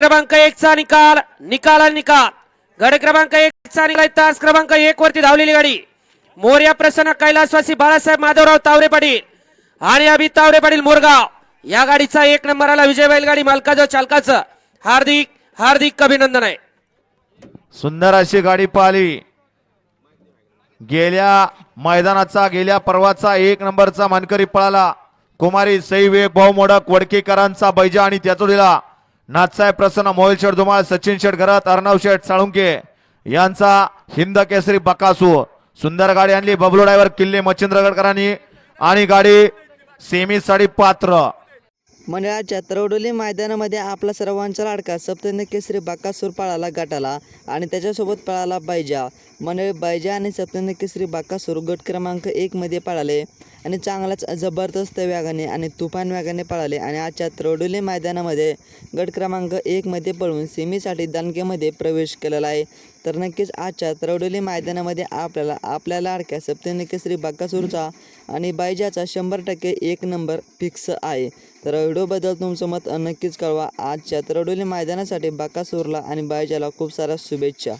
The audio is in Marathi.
क्रमांक एक चा निकाल निकाल आणि निकाल. गड क्रमांक एक चा निकाल तास क्रमांक एक वरती धावलेली गाडी. मोर्या प्रसन्न कैलासवासी बाळासाहेब माधवराव तावरे पाटील आणि अभित तावरे पाटील मोरगाव. या गाडीचा एक नंबर आला विजय बैलगाडी मालकाचं चालकाचं हार्दिक हार्दिक अभिनंदन आहे. सुंदर अशी गाडी पाहिली. गेल्या मैदानाचा गेल्या पर्वाचा एक नंबरचा मानकरी पळाला. कुमारी सई विवेक भाऊ मोडक वडकेकरांचा बैजा आणि त्याचो दिला. नाथसाहेब प्रसन्न मोहिल शेठ धुमाळ सचिन शेठ घरात अर्णव शेठ साळुंके यांचा हिंद केसरी बकासू. सुंदर गाडी आणली बबलू ड्रायव्हर किल्ले मच्छिंद्रगडकरांनी आणि गाडी सेमीसाठी पात्र. मंडळाच्या तरवडोली मैदानामध्ये आपला सर्वांचा लाडका सप्तन केसरी बाकासूर पळाला गटाला आणि त्याच्यासोबत पळाला बैजा. मंडळी बैजा आणि सप्तन केसरी बाकासूर गट क्रमांक एकमध्ये पळाले. आणि चांगलाच जबरदस्त वेगाने आणि तुफान वेगाने पळाले. आणि आजच्या तरवडोली मैदानामध्ये गट क्रमांक एकमध्ये पळून सेमीसाठी दानकेमध्ये प्रवेश केलेला आहे. तर नक्कीच आजच्या तरवडोली मैदानामध्ये आपल्याला आपल्या लाडक्या सप्तनिकेसरी बाकासूरचा आणि बायजाचा शंभर टक्के एक नंबर फिक्स आहे. तर व्हिडिओबद्दल तुमचं मत नक्कीच कळवा. आजच्या तरवडोली मैदानासाठी बाकासूरला आणि बायजाला खूप साऱ्या शुभेच्छा.